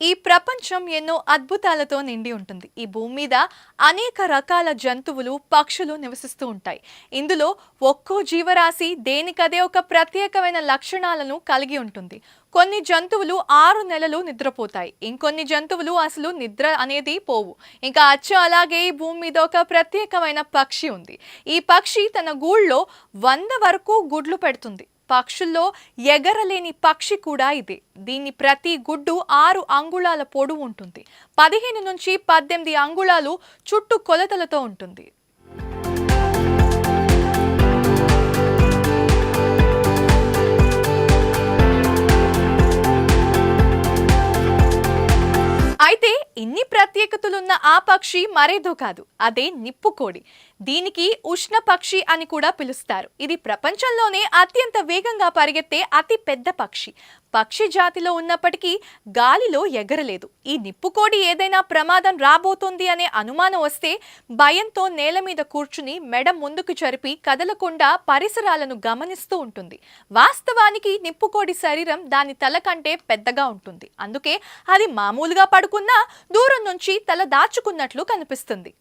ఈ ప్రపంచం ఎన్నో అద్భుతాలతో నిండి ఉంటుంది. ఈ భూమి మీద అనేక రకాల జంతువులు పక్షులు నివసిస్తూ ఉంటాయి. ఇందులో ఒక్కో జీవరాశి దేనికదే ఒక ప్రత్యేకమైన లక్షణాలను కలిగి ఉంటుంది. కొన్ని జంతువులు ఆరు నెలలు నిద్రపోతాయి. ఇంకొన్ని జంతువులు అసలు నిద్ర అనేది పోవు. ఇంకా అచ్చు అలాగే ఈ భూమి మీద ఒక ప్రత్యేకమైన పక్షి ఉంది. ఈ పక్షి తన గూళ్ళో వంద వరకు గుడ్లు పెడుతుంది. పక్షుల్లో ఎగరలేని పక్షి కూడా ఇదే. దీని ప్రతి గుడ్డు ఆరు అంగుళాల పొడవు ఉంటుంది. పదిహేను నుంచి పద్దెనిమిది అంగుళాలు చుట్టూ కొలతలతో ఉంటుంది. అయితే ఇన్ని ప్రత్యేకతలున్న ఆ పక్షి మరేదో కాదు అదే నిప్పుకోడి దీనికి ఉష్ణ పక్షి అని కూడా పిలుస్తారు. ఇది ప్రపంచంలోనే అత్యంత వేగంగా పరిగెత్తే అతి పెద్ద పక్షి. పక్షి జాతిలో ఉన్నప్పటికీ గాలిలో ఎగరలేదు. ఈ నిప్పుకోడి ఏదైనా ప్రమాదం రాబోతోంది అనే అనుమానం వస్తే భయంతో నేల మీద కూర్చుని మెడ ముందుకు జరిపి కదలకుండా పరిసరాలను గమనిస్తూ ఉంటుంది. వాస్తవానికి నిప్పుకోడి శరీరం దాని తల కంటే పెద్దగా ఉంటుంది. అందుకే అది మామూలుగా పడుకున్నా దూరం నుంచి తల దాచుకున్నట్లు కనిపిస్తుంది.